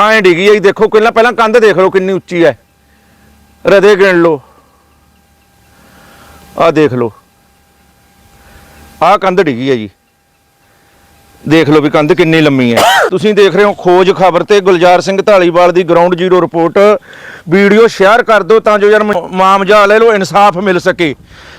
ਐਂ ਡਿੱਗੀ ਆਈ ਦੇਖੋ, ਪਹਿਲਾਂ ਪਹਿਲਾਂ ਕੰਧ ਦੇਖ ਲਓ ਕਿੰਨੀ ਉੱਚੀ ਹੈ ਰਦੇ ਗਿਣ ਲਓ। ਆਹ ਦੇਖ ਲਓ। ਆਹ ਕੰਧ ਡਿੱਗੀ ਹੈ ਜੀ। ਦੇਖ ਲਓ ਵੀ ਕੰਧ ਕਿੰਨੀ ਲੰਮੀ ਹੈ ਤੁਸੀਂ ਦੇਖ ਰਹੇ ਹੋ ਖੋਜ ਖਬਰ ਤੇ ਗੁਲਜ਼ਾਰ ਸਿੰਘ ਢਾਲੀਵਾਲ ਦੀ ground zero report video share ਕਰ ਦਿਓ ਤਾਂ ਜੋ ਯਾਰ ਮਾਮਜਾ ਲੈ ਲਓ, ਇਨਸਾਫ ਮਿਲ ਸਕੇ।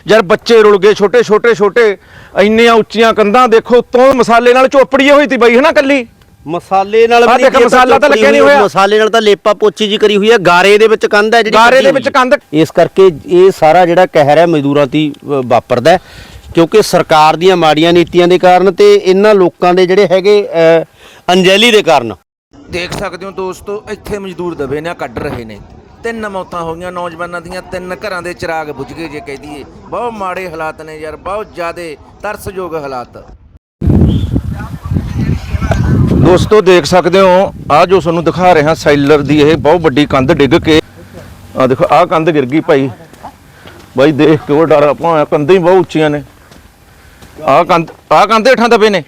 ਯਾਰ ਬੱਚੇ ਰੁਲ ਗਏ, ਛੋਟੇ ਛੋਟੇ ਛੋਟੇ, ਇੰਨੀਆਂ ਉੱਚੀਆਂ ਕੰਧਾਂ ਦੇਖੋ ਤੋਂ ਮਸਾਲੇ ਨਾਲ ਚੋਪੜੀ ਹੋਈ ਤੀ ਬਾਈ, ਹਨਾ ਕੱਲੀ? ਮਸਾਲੇ ਨਾਲ ਆਹ ਵੀ ਦੇਖ, ਮਸਾਲਾ ਤਾਂ ਲੱਗਿਆ ਨਹੀਂ ਹੋਇਆ। ਮਸਾਲੇ ਨਾਲ ਤਾਂ ਲੇਪਾ ਪੋਚੀ ਜੀ ਕਰੀ ਹੋਈ ਹੈ ਗਾਰੇ ਦੇ ਵਿੱਚ ਕੰਧ ਹੈ ਜਿਹੜੀ ਗਾਰੇ ਕੱਢੀ ਦੇ ਹੋਈ ਵਿੱਚ ਹੈ। ਕੰਧ। ਇਸ ਕਰਕੇ ਇਹ ਸਾਰਾ ਜਿਹੜਾ ਕਹਿਰ ਹੈ ਮਜ਼ਦੂਰਾਂ ਦੀ ਅ, ਵਾਪਰਦਾ ਹੈ, ਕਿਉਂਕਿ ਸਰਕਾਰ ਦੀਆਂ ਮਾੜੀਆਂ ਨੀਤੀਆਂ ਦੇ ਕਾਰਨ ਤੇ ਇਹਨਾਂ ਲੋਕਾਂ ਦੇ ਜਿਹੜੇ ਹੈਗੇ ਅ, ਦੇ ਕਾਰਨ। ਦੇਖ ਸਕਦੇ ਹੋ ਦੋਸਤੋ ਇੱਥੇ ਮਜ਼ਦੂਰ ਦਬੇ ਨੇ ਕੱਢ ਰਹੇ ਨੇ। ਤਿੰਨ ਮੌਤਾਂ ਹੋ ਗਈਆਂ ਨੌਜਵਾਨਾਂ ਦੀਆਂ ਤਿੰਨ ਘਰਾਂ ਦੇ ਚਿਰਾਗ ਬੁਝ ਗਏ ਜੇ ਕਹਿ ਦਈਏ। ਬਹੁਤ ਮਾੜੇ ਹਾਲਾਤ ਨੇ ਯਾਰ ਬਹੁਤ ਜ਼ਿਆਦੇ ਤਰਸਯੋਗ ਹਾਲਾਤ। ਦੋਸਤੋ ਦੇਖ ਸਕਦੇ ਹੋ ਆ ਜੋ ਤੁਹਾਨੂੰ ਦਿਖਾ ਰਿਹਾ ਸੈਲਰ ਦੀ ਇਹ ਬਹੁਤ ਵੱਡੀ ਕੰਧ ਡਿੱਗ ਕੇ ਆ ਦੇਖੋ ਆ ਕੰਧ ਗਿਰ ਗਈ ਭਾਈ। ਬਾਈ ਦੇਖ ਕੇ ਉਹ ਡਰ ਆਪਾਂ ਕੰਧਾਂ ਹੀ ਬਹੁਤ ਉੱਚੀਆਂ ਨੇ। ਆ ਕੰਧ ਆ ਕੰਧ ਹੇਠਾਂ ਦਬੇ ਨੇ।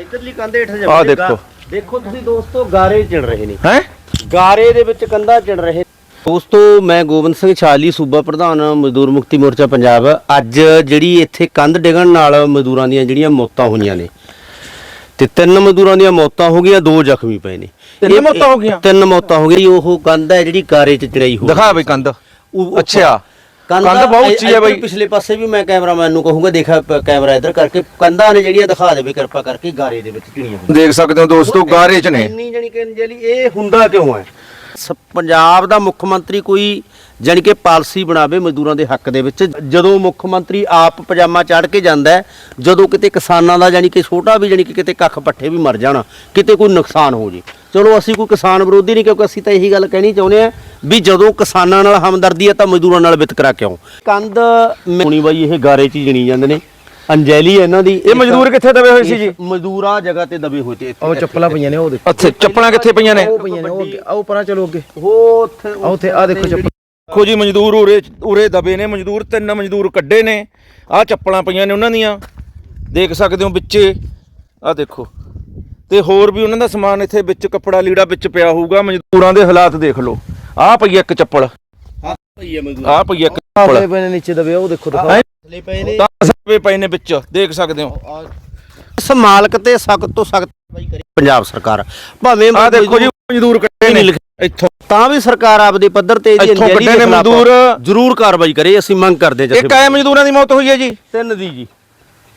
ਇਧਰਲੀ ਕੰਧ ਹੇਠ ਆਹ ਦੇਖੋ। ਦੇਖੋ ਤੁਸੀਂ ਦੋਸਤੋ ਗਾਰੇ ਚਿੜ ਰਹੇ ਨੇ। ਹੈ? ਗਾਰੇ ਦੇ ਵਿੱਚ ਕੰਧਾਂ ਚਿੜ ਰਹੇ ਦੋਸਤੋ ਮੈਂ ਗੋਬਿੰਦ ਸਿੰਘ ਛਾਲੀ ਸੂਬਾ ਪ੍ਰਧਾਨ ਮਜ਼ਦੂਰ ਮੁਕਤੀ ਮੋਰਚਾ ਪੰਜਾਬ। ਅੱਜ ਜਿਹੜੀ ਇੱਥੇ ਕੰਧ ਡਿੱਗਣ ਨਾਲ ਮਜ਼ਦੂਰਾਂ ਦੀਆਂ ਜਿਹੜੀਆਂ ਮੌਤਾਂ ਹੋਈਆਂ ਨੇ ਤੇ ਤਿੰਨ ਮਜ਼ਦੂਰਾਂ ਦੀਆਂ ਮੌਤਾਂ ਹੋ ਗਈਆਂ ਦੋ ਜ਼ਖਮੀ ਪਏ ਨੇ। ਤਿੰਨ ਇਹ- ਮੌਤਾਂ ਹੋ ਗਈਆਂ? ਤਿੰਨ ਮੌਤਾਂ ਹੋ ਗਈਆਂ ਉਹ ਕੰਧ ਹੈ ਜਿਹੜੀ ਗਾਰੇ 'ਚ ਚੜਾਈ ਹੋਈ ਦਿਖਾ ਬਈ ਕੰਧ। ਉਹ- ਅੱਛਾ। ਕੰਧ ਬਹੁਤ ਉੱਚੀ ਹੈ ਬਈ। ਪਿਛਲੇ ਪਾਸੇ ਵੀ ਮੈਂ ਕੈਮਰਾਮੈਨ ਨੂੰ ਕਹੂੰਗਾ ਦੇਖਾ ਪ- ਕੈਮਰਾ ਇੱਧਰ ਕਰਕੇ। ਕੰਧਾਂ ਨੇ ਜਿਹੜੀਆਂ ਦਿਖਾ ਦੇਵੇ ਕਿਰਪਾ ਕਰਕੇ ਗਾਰੇ ਦੇ ਵਿੱਚ ਚਿੜੀਆਂ ਹੋਈਆਂ। ਦੇਖ ਸਕਦੇ ਹੋ ਦੋਸਤੋ ਗਾਰੇ ਚ ਨੇ। ਇੰਨੀ ਜਾਨੀ ਕਿ ਜਿਹੜੀ ਇਹ ਹੁੰਦਾ ਕਿਉਂ ਹੈ? ਸ- ਪੰਜਾਬ ਦਾ ਮੁੱਖ ਮੰਤਰੀ ਕੋਈ ਜਾਣੀ ਕਿ ਪਾਲਿਸੀ ਬਣਾਵੇ ਮਜ਼ਦੂਰਾਂ ਦੇ ਹੱਕ ਦੇ ਵਿੱਚ ਜਦੋਂ ਮੁੱਖ ਮੰਤਰੀ ਆਪ ਪਜਾਮਾ ਚਾੜ ਕੇ ਜਾਂਦਾ ਹੈ, ਜਦੋਂ ਕਿਤੇ ਕਿਸਾਨਾਂ ਦਾ ਜਾਣੀ ਕਿ ਛੋਟਾ ਵੀ ਜਾਣੀ ਕਿ ਕਿਤੇ ਕੱਖ ਪੱਠੇ ਵੀ ਮਰ ਜਾਣ ਕਿਤੇ ਕੋਈ ਨੁਕਸਾਨ ਹੋ ਜੇ। ਚਲੋ ਅਸੀਂ ਕੋਈ ਕਿਸਾਨ ਵਿਰੋਧੀ ਨਹੀਂ ਕਿਉਂਕਿ ਅਸੀਂ ਤਾਂ ਇਹੀ ਗੱਲ ਕਹਿਣੀ ਚਾਹੁੰਦੇ ਆ ਵੀ ਜਦੋਂ ਕਿਸਾਨਾਂ ਨਾਲ ਹਮਦਰਦੀ ਹੈ ਤਾਂ ਮਜ਼ਦੂਰਾਂ ਨਾਲ ਵਿਤਕਰਾ ਕਿਉਂ? ਕੰਧ ਹੋਣੀ ਬਾਈ ਇਹ ਗਾਰੇ ਚ ਹੀ ਜਣੀ ਜਾਂਦੇ ਨੇ। ਅੰਜੈਲੀ ਹੈ ਇਹਨਾਂ ਦੀ। ਇਹ ਮਜ਼ਦੂਰ ਕਿੱਥੇ ਦਬੇ ਹੋਏ ਸੀ ਜੀ? ਮਜ਼ਦੂਰਾ ਜਗ੍ਹਾ ਤੇ ਦਬੇ ਹੋਏ ਤੇ ਇੱਥੇ। ਉਹ ਚੱਪਲਾਂ ਪਈਆਂ ਨੇ ਉਹ ਦੇਖੋ। ਅੱਛਾ ਚੱਪਲਾਂ ਕਿੱਥੇ ਪਈਆਂ ਨੇ? ਉਹ ਪਈਆਂ ਨੇ ਉਹ ਅੱਗੇ ਆਓ ਪਰਾਂ ਚਲੋ ਅੱਗੇ। ਉਹ ਉੱਥੇ ਆ ਉੱਥੇ ਆ ਦੇਖੋ ਚੱਪਲ। ਦੇਖੋ ਜੀ ਮਜ਼ਦੂਰ ਉਰੇ ਉਰੇ ਦਬੇ ਨੇ ਮਜ਼ਦੂਰ ਤਿੰਨ ਮਜ਼ਦੂਰ ਕੱਢੇ ਨੇ। ਆਹ ਚੱਪਲਾਂ ਪਈਆਂ ਨੇ ਉਹਨਾਂ ਦੀਆਂ। ਦੇਖ ਸਕਦੇ ਹੋ ਵਿੱਚੇ ਆਹ ਦੇਖੋ। ਤੇ ਹੋਰ ਵੀ ਉਹਨਾਂ ਦਾ ਸਮਾਨ ਇੱਥੇ ਵਿੱਚ ਕੱਪੜਾ ਲੀੜਾ ਵਿੱਚ ਪਿਆ ਹੋਊਗਾ ਮਜ਼ਦੂਰਾਂ ਦੇ ਹਾਲਾਤ ਦੇਖ ਲਓ। ਆਹ ਪਈ ਆ ਇੱਕ ਚੱਪਲ। ਪਈ ਹੈ ਮਜ਼ਦੂਰ। ਆਹ ਪਈ ਆ ਇੱਕ ਚੱਪਲ। ਪਏ ਨੇ ਨੀਚੇ ਦਬੇ ਉਹ ਦੇਖੋ ਦਿਖਾਓ? ਥੱਲੇ ਪਏ ਨੇ। 10 ਰੁਪਏ ਪਏ ਨੇ ਵਿੱਚ ਦੇਖ ਸਕਦੇ ਹੋ। ਇਸ ਮਾਲਕ ਤੇ ਸਖਤ ਤੋਂ ਸਖਤ ਪੰਜਾਬ ਸਰਕਾਰ। ਭਾਵੇਂ ਆਹ ਦੇਖੋ ਜੀ ਮਜ਼ਦੂਰ ਕੱਢੇ ਨੇ। ਇੱਥੋਂ ਤਾਂ ਵੀ ਸਰਕਾਰ ਆਪਦੇ ਪੱਧਰ ਤੇ ਇਹਦੀ ਇੱਥੋਂ ਕੱਢੇ ਨੇ ਮਜ਼ਦੂਰ। ਜ਼ਰੂਰ ਕਾਰਵਾਈ ਕਰੇ ਅਸੀਂ ਮੰਗ ਕਰਦੇ ਹਾਂ ਇੱਕ ਆਏ ਮਜ਼ਦੂਰਾਂ ਦੀ ਮੌਤ ਹੋਈ ਹੈ ਜੀ? ਤਿੰਨ ਦੀ ਜੀ।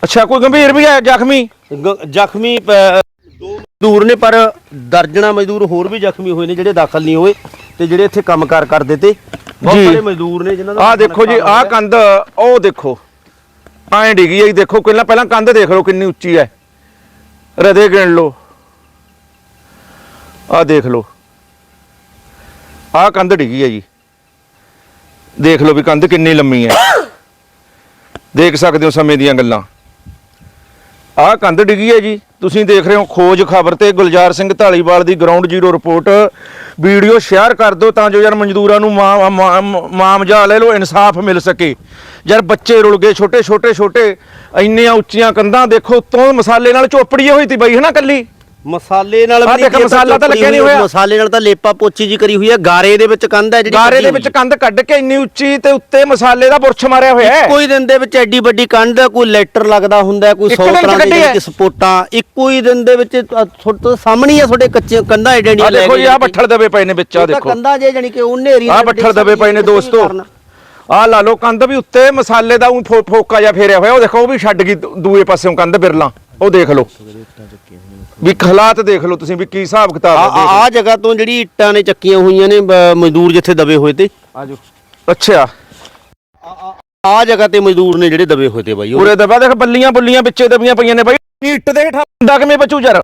ਅੱਛਾ ਕੋਈ ਗੰਭੀਰ ਵੀ ਹੈ ਜ਼ਖਮੀ? ਜ਼ਖਮੀ ਦੋ ਮਜ਼ਦੂਰ ਨੇ ਪਰ ਦਰਜਣਾ ਮਜ਼ਦੂਰ ਹੋਰ ਵੀ ਜ਼ਖਮੀ ਹੋਏ ਨੇ ਜਿਹੜੇ ਦਾਖਲ ਨਹੀਂ ਹੋਏ ਤੇ ਜਿਹੜੇ ਇੱਥੇ ਕੰਮਕਾਰ ਕਰਦੇ ਤੇ। ਬਹੁਤ। ਸਾਰੇ ਮਜ਼ਦੂਰ ਨੇ ਜਿਨ੍ਹਾਂ ਦਾ ਆਹ ਦੇਖੋ ਜੀ ਆਹ ਕੰਧ ਉਹ ਦੇਖੋ। ਐਂ ਡਿੱਗੀ ਆਈ ਦੇਖੋ ਪਹਿਲਾਂ ਪਹਿਲਾਂ ਕੰਧ ਦੇਖ ਲਓ ਕਿੰਨੀ ਉੱਚੀ ਹੈ ਰਦੇ ਗਿਣ ਲਓ। ਆਹ ਦੇਖ ਲਓ। ਆਹ ਕੰਧ ਡਿੱਗੀ ਹੈ ਜੀ। ਦੇਖ ਲਓ ਵੀ ਕੰਧ ਕਿੰਨੀ ਲੰਮੀ ਹੈ ਦੇਖ ਸਕਦੇ ਹੋ ਸਮੇਂ ਦੀਆਂ ਗੱਲਾਂ। ਆਹ ਕੰਧ ਡਿੱਗੀ ਹੈ ਜੀ। ਤੁਸੀਂ ਦੇਖ ਰਹੇ ਹੋ ਖੋਜ ਖਬਰ ਤੇ ਗੁਲਜ਼ਾਰ ਸਿੰਘ ਢਾਲੀਵਾਲ ਦੀ ground zero report video share ਕਰ ਦਿਓ ਤਾਂ ਜੋ ਯਾਰ ਮਜ਼ਦੂਰਾਂ ਨੂੰ ਮਾ- ਮਾ- ਮਾਮਜਾ ਲੈ ਲਓ, ਇਨਸਾਫ ਮਿਲ ਸਕੇ। ਯਾਰ ਬੱਚੇ ਰੁਲ ਗਏ ਛੋਟੇ ਛੋਟੇ ਛੋਟੇ ਇੰਨੀਆਂ ਉੱਚੀਆਂ ਕੰਧਾਂ ਦੇਖੋ ਤੋਂ ਮਸਾਲੇ ਨਾਲ ਚੋਪੜੀ ਹੋਈ ਤੀ ਬਾਈ ਹਨਾ ਕੱਲੀ? ਮਸਾਲੇ ਨਾਲ ਵੀ ਦੇਖ, ਜੇ ਮਸਾਲਾ ਤਾਂ ਲੱਗਿਆ ਨਹੀਂ ਹੋਇਆ। ਮਸਾਲੇ ਨਾਲ ਤਾਂ ਲੇਪਾ ਪੋਚੀ ਜੀ ਕਰੀ ਹੋਈ ਹੈ। ਗਾਰੇ ਦੇ ਵਿੱਚ ਕੰਧ ਹੈ ਜਿਹੜੀ ਗਾਰੇ ਦੇ ਵਿੱਚ। ਕੰਧ ਕੱਢ ਕੇ ਇੰਨੀ ਉੱਚੀ ਤੇ ਉੱਤੇ ਮਸਾਲੇ ਦਾ ਬੁਰਸ਼ ਮਾਰਿਆ ਹੋਇਆ ਹੈ। ਹੀ ਦਿਨ ਦੇ ਵਿੱਚ ਐਡੀ ਵੱਡੀ ਕੰਧ ਕੋਈ ਲੈਟਰ ਲੱਗਦਾ ਹੁੰਦਾ ਕੋਈ ਇੱਕੋ 100 ਦਿਨ ਚ ਤਰ੍ਹਾਂ। ਦੀ ਸਪੋਰਟਾਂ ਇੱਕੋ ਹੀ ਦਿਨ ਦੇ ਵਿੱਚ ਤੁਹਾਡੇ ਸਾਹਮਣੇ ਹੀ ਆ ਤੁਹਾਡੇ ਕੱਚੀਆਂ ਕੰਧਾਂ ਐਡੀਆਂ ਆਹ ਲੈ ਦੇਖੋ ਜੀ ਗਏ ਆਹ ਬੱਠਲ ਦਬੇ ਪਏ ਨੇ ਵਿੱਚ ਇਹ ਤਾਂ ਦੇਖੋ। ਕੰਧਾਂ ਜੇ ਜਾਨੀ ਕਿ ਉਹ ਨੇਰੀ ਆਹ ਬੱਠਲ ਦਬੇ ਪਏ ਨੇ ਦੋਸਤੋ। ਆਹ ਲਾ ਲਓ ਕੰਧ ਵੀ ਉੱਤੇ ਮਸਾਲੇ ਦਾ ਉਹ ਫੋਕਾ ਜਿਹਾ ਫੇਰਿਆ ਹੋਇਆ। ਉਹ ਦੇਖੋ ਉਹ ਵੀ ਛੱਡ ਗਈ ਦੂਏ ਪਾਸਿਓਂ ਕੰਧ ਬਿਰਲਾ। ਉਹ ਦੇਖ ਲਓ। ਵੀ ਹਾਲਾਤ ਦੇਖ ਲਓ ਤੁਸੀਂ ਵੀ ਕੀ ਹਿਸਾਬ ਕਿਤਾਬ ਆ ਦੇਖ ਆ ਜਗ੍ਹਾ ਤੋਂ ਜਿਹੜੀ ਇੱਟਾਂ ਨੇ ਚੱਕੀਆਂ ਹੋਈਆਂ ਨੇ ਬ- ਮਜ਼ਦੂਰ ਜਿੱਥੇ ਦਬੇ ਹੋਏ ਤੇ। ਲਓ। ਅੱਛਾ। ਆ ਜਗ੍ਹਾ ਤੇ ਮਜ਼ਦੂਰ ਨੇ ਜਿਹੜੇ ਦਬੇ ਹੋਏ ਤੇ ਬਾਈ ਉਹ ਉਰੇ ਦਬਾ ਦੇਖ ਬੱਲੀਆਂ ਬੁੱਲੀਆਂ ਵਿੱਚੇ ਦਬੀਆਂ ਪਈਆਂ ਨੇ ਬਾਈ। ਇੱਟ ਦੇ ਹੇਠਾਂ ਬੰਦਾ ਕਿਵੇਂ ਬਚੂ ਯਾਰ?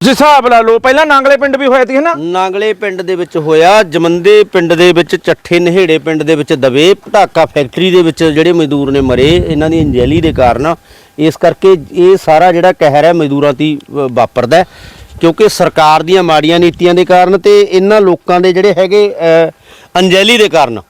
ਤੁਸੀਂ ਹਿਸਾਬ ਲਾ ਲਓ ਪਹਿਲਾਂ ਨਾਂਗਲੇ ਪਿੰਡ ਵੀ ਹੋਇਆ ਸੀ ਹਨਾ? ਨਾਂਗਲੇ ਪਿੰਡ ਦੇ ਵਿੱਚ ਹੋਇਆ ਜਮੰਦੇ ਪਿੰਡ ਦੇ ਵਿੱਚ ਚੱਠੇ ਨਹੇੜੇ ਪਿੰਡ ਦੇ ਵਿੱਚ ਦਬੇ ਪਟਾਕਾ ਫੈਕਟਰੀ ਦੇ ਵਿੱਚ ਜਿਹੜੇ ਮਜ਼ਦੂਰ ਨੇ ਮਰੇ ਇਹਨਾਂ ਦੀ ਅੰਜੈਲੀ ਦੇ ਕਾਰਨ ਇਸ ਕਰਕੇ ਇਹ ਸਾਰਾ ਜਿਹੜਾ ਕਹਿਰ ਹੈ ਮਜ਼ਦੂਰਾਂ 'ਤੇ ਅ, ਵਾਪਰਦਾ ਕਿਉਂਕਿ ਸਰਕਾਰ ਦੀਆਂ ਮਾੜੀਆਂ ਨੀਤੀਆਂ ਦੇ ਕਾਰਨ ਤੇ ਇਹਨਾਂ ਲੋਕਾਂ ਦੇ ਜਿਹੜੇ ਹੈਗੇ ਅ, ਅੰਜੈਲੀ ਦੇ ਕਾਰਨ